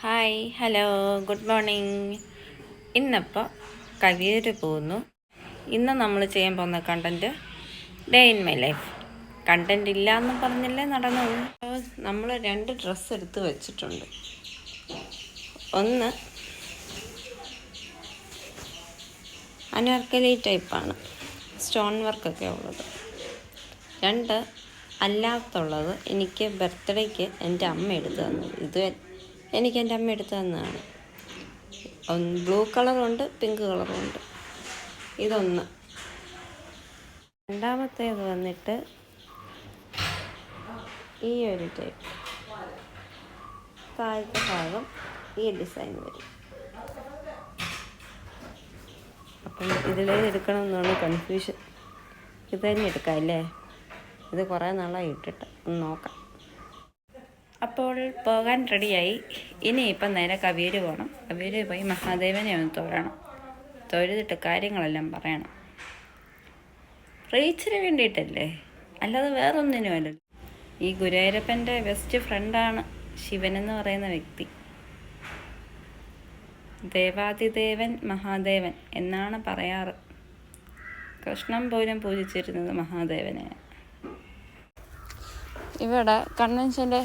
Hi hello good morning ഇന്നിപ്പോൾ കവിയൂർ പോകുന്നു. ഇന്ന് നമ്മൾ ചെയ്യാൻ പോകുന്ന content day in my life content ഇല്ല എന്ന് പറഞ്ഞില്ലേ നടന്നു നമ്മൾ രണ്ട് ഡ്രസ്സ് എടുത്ത് വെച്ചിട്ടുണ്ട്. ഒന്ന് അനാർക്കലി ടൈപ്പാണ് സ്റ്റോൺ വർക്കൊക്കെ ഉള്ളത്. രണ്ട് അല്ലാത്തുള്ളത് എനിക്ക് ബർത്ത്ഡേക്ക് എന്റെ അമ്മ എടുത്തു തന്നത് ഇത് എനിക്ക് എന്റെ അമ്മ എടുത്തു തന്നതാണ്. ബ്ലൂ കളറുണ്ട് പിങ്ക് കളറുണ്ട് ഇതൊന്ന്. രണ്ടാമത്തേത് വന്നിട്ട് ഈ ഒരു ടൈപ്പ്. താഴത്തെ ഭാഗം ഈ ഡിസൈൻ വരും. അപ്പം ഇതിലേ എന്നുള്ള കൺഫ്യൂഷൻ ഇത് തന്നെ എടുക്കാം അല്ലേ? ഇത് കുറേ നാളായി ഇട്ടിട്ട്. ഒന്ന് നോക്കാം. അപ്പോൾ പോകാൻ റെഡിയായി. ഇനി ഇപ്പം നേരെ കവിയൂര് പോകണം കവിയൂര് പോയി മഹാദേവനെ ഒന്ന് തൊഴണം. തൊഴുതിട്ട് കാര്യങ്ങളെല്ലാം പറയണം. റീച്ചിന് വേണ്ടിയിട്ടല്ലേ? അല്ലാതെ വേറൊന്നിനുമല്ല ഈ ഗുരുവായൂരപ്പന്റെ ബെസ്റ്റ് ഫ്രണ്ടാണ് ശിവൻ എന്ന് പറയുന്ന വ്യക്തി. ദേവാതിദേവൻ മഹാദേവൻ എന്നാണ് പറയാറ്. കൃഷ്ണൻ പോലും പൂജിച്ചിരുന്നത് മഹാദേവനെയാണ്. ഇവിടെ കൺവെൻഷന്റെ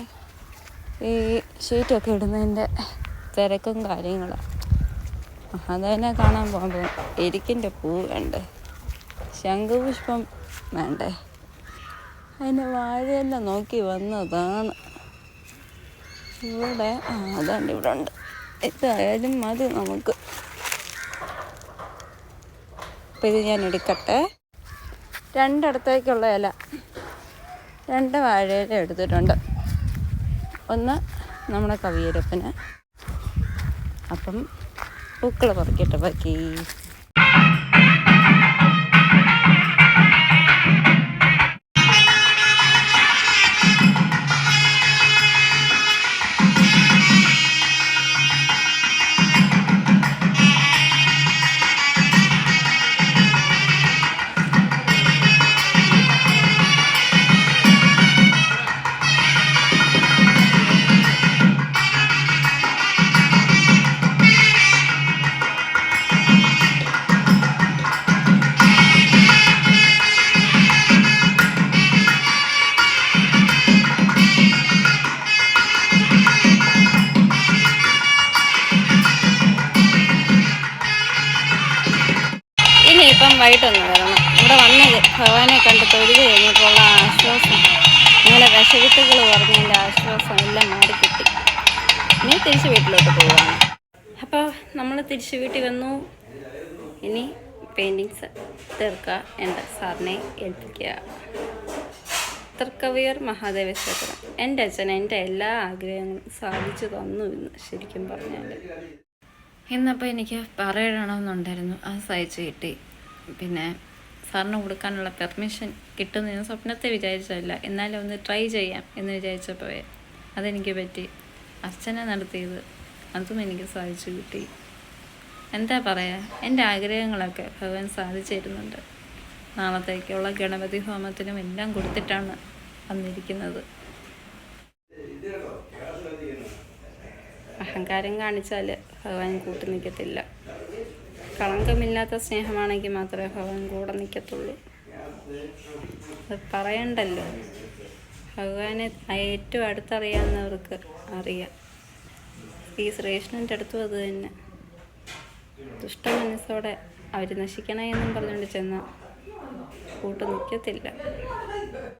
ഈ ഷീറ്റൊക്കെ ഇടുന്നതിന്റെ തിരക്കും കാര്യങ്ങളും. മഹാദേവനെ കാണാൻ പോകുമ്പോൾ എരിക്കിന്റെ പൂ വേണ്ടേ? ശംഖുപുഷ്പം വേണ്ടേ? അതിന് വാഴയെല്ലാം നോക്കി വന്നതാണ്. ഇവിടെ ആ അതാണ്ട് ഇവിടെ ഉണ്ട് ഇതായാലും മതി നമുക്ക്. അപ്പം ഇത് ഞാൻ എടുക്കട്ടെ. രണ്ടിടത്തേക്കുള്ള ഇല. രണ്ട് വാഴയില എടുത്തിട്ടുണ്ട്. ഒന്ന് നമ്മുടെ കവിയരപ്പന്. അപ്പം പൂക്കൾ പറിക്കട്ടെ ബാക്കി. ഇനിയിപ്പം വൈകിട്ടൊന്ന് വരണം ഇവിടെ വന്ന് ഭഗവാനെ കണ്ട് തൊഴുത് കഴിഞ്ഞപ്പോൾ ആ ആശ്വാസം. ഇങ്ങനെ വിഷവിത്തുകൾ പറഞ്ഞതിന്റെ ആശ്വാസം എല്ലാം മാറി കിട്ടി ഇനി തിരിച്ച് വീട്ടിലോട്ട് പോവാണ് അപ്പോൾ നമ്മൾ തിരിച്ച് വീട്ടിൽ വന്നു. ഇനി പെയിന്റിങ്സ് തീർക്കുക എന്റെ സാറിനെ ഏൽപ്പിക്കുക. തൃക്കവിയർ മഹാദേവ ക്ഷേത്രം എന്റെ അച്ഛൻ എന്റെ എല്ലാ ആഗ്രഹങ്ങളും സാധിച്ചു തന്നു എന്ന് ശരിക്കും പറഞ്ഞാൽ ഇന്നപ്പോൾ എനിക്ക് പറയണമെന്നുണ്ടായിരുന്നു. ആ സഹിച്ച് കിട്ടി. പിന്നെ സാറിന് കൊടുക്കാനുള്ള പെർമിഷൻ കിട്ടുമെന്ന് ഞാൻ സ്വപ്നത്തെ വിചാരിച്ചതല്ല. എന്നാലും ഒന്ന് ട്രൈ ചെയ്യാം എന്ന് വിചാരിച്ചപ്പോൾ അതെനിക്ക് പറ്റി. അച്ഛനെ നടത്തിയത് അതും എനിക്ക് സാധിച്ചു കിട്ടി. എന്താ പറയുക എന്റെ ആഗ്രഹങ്ങളൊക്കെ ഭഗവാൻ സാധിച്ചു തരുന്നുണ്ട്. നാളത്തേക്കുള്ള ഗണപതി ഹോമത്തിനും എല്ലാം കൊടുത്തിട്ടാണ് വന്നിരിക്കുന്നത്. അഹങ്കാരം കാണിച്ചാൽ ഭഗവാൻ കൂട്ടി നിൽക്കത്തില്ല കളങ്കമില്ലാത്ത സ്നേഹമാണെങ്കിൽ മാത്രമേ ഭഗവാൻ കൂടെ നിൽക്കത്തുള്ളൂ. അത് പറയണ്ടല്ലോ. ഭഗവാനെ ഏറ്റവും അടുത്തറിയാവുന്നവർക്ക് അറിയാം. ഈ ശ്രീകൃഷ്ണന്റെ അടുത്തും അത് തന്നെ. ദുഷ്ട മനസ്സോടെ അവർ നശിക്കണേ എന്നും പറഞ്ഞുകൊണ്ട് ചെന്നാൽ കൂട്ട് നിൽക്കത്തില്ല.